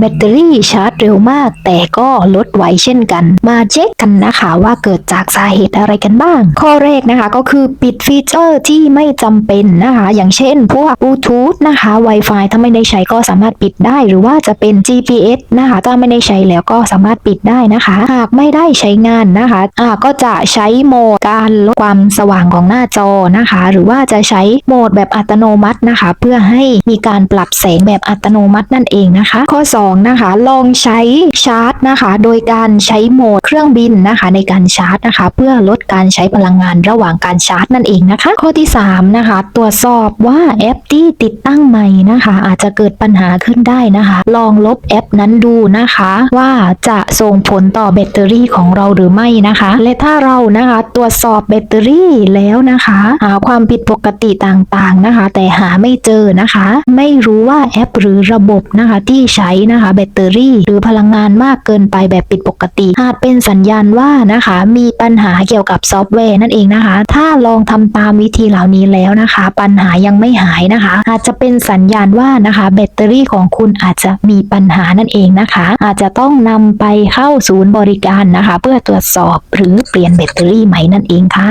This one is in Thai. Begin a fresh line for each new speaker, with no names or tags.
แบตเตอรี่ชาร์จเร็วมาก แต่ก็ลดไวเช่นกัน มาเช็คกันนะคะว่าเกิดจากสาเหตุอะไรกันบ้าง ข้อแรกนะคะก็คือปิดฟีเจอร์ที่ไม่จำเป็นนะคะ อย่างเช่น พวกบลูทูธนะคะ Wi-Fi ถ้าไม่ได้ใช้ก็สามารถปิดได้ หรือว่าจะเป็น GPS นะคะ ถ้าไม่ได้ใช้แล้วก็สามารถปิดได้นะคะ หากไม่ได้ใช้งานนะคะอ่าก็จะใช้โหมดการลดความสว่างของหน้าจอนะคะ หรือว่าจะใช้โหมดแบบอัตโนมัตินะคะ เพื่อให้มีการปรับแสงแบบอัตโนมัตินั่นเองนะคะ ข้อ 2นะคะ ลองใช้ชาร์จนะคะ โดยการใช้โหมดเครื่องบินนะคะ ในการชาร์จนะคะ เพื่อลดการใช้พลังงานระหว่างการชาร์จนั่นเองนะคะ ข้อที่ 3 นะคะ ตรวจสอบว่าแอปที่ติดตั้งใหม่นะคะ อาจจะเกิดปัญหาขึ้นได้นะคะ ลองลบแอปนั้นดูนะคะ ว่าจะส่งผลต่อแบตเตอรี่ของเราหรือไม่นะคะ และถ้าเรานะคะตรวจสอบแบตเตอรี่แล้วนะคะ หาความผิดปกติต่างๆนะคะ แต่หาไม่เจอนะคะ ไม่รู้ว่าแอปหรือระบบนะคะที่ใช้นะคะแบตเตอรี่ หรือพลังงานมากเกินไปแบบผิดปกติ อาจเป็นสัญญาณว่านะคะ มีปัญหาเกี่ยวกับซอฟต์แวร์นั่นเองนะคะ ถ้าลองทำตามวิธีเหล่านี้แล้วนะคะ ปัญหายังไม่หายนะคะ อาจจะเป็นสัญญาณว่านะคะ แบตเตอรี่ของคุณอาจจะมีปัญหานั่นเองนะคะ อาจจะต้องนำไปเข้าศูนย์บริการนะคะ เพื่อตรวจสอบหรือเปลี่ยนแบตเตอรี่ใหม่นั่นเองค่ะ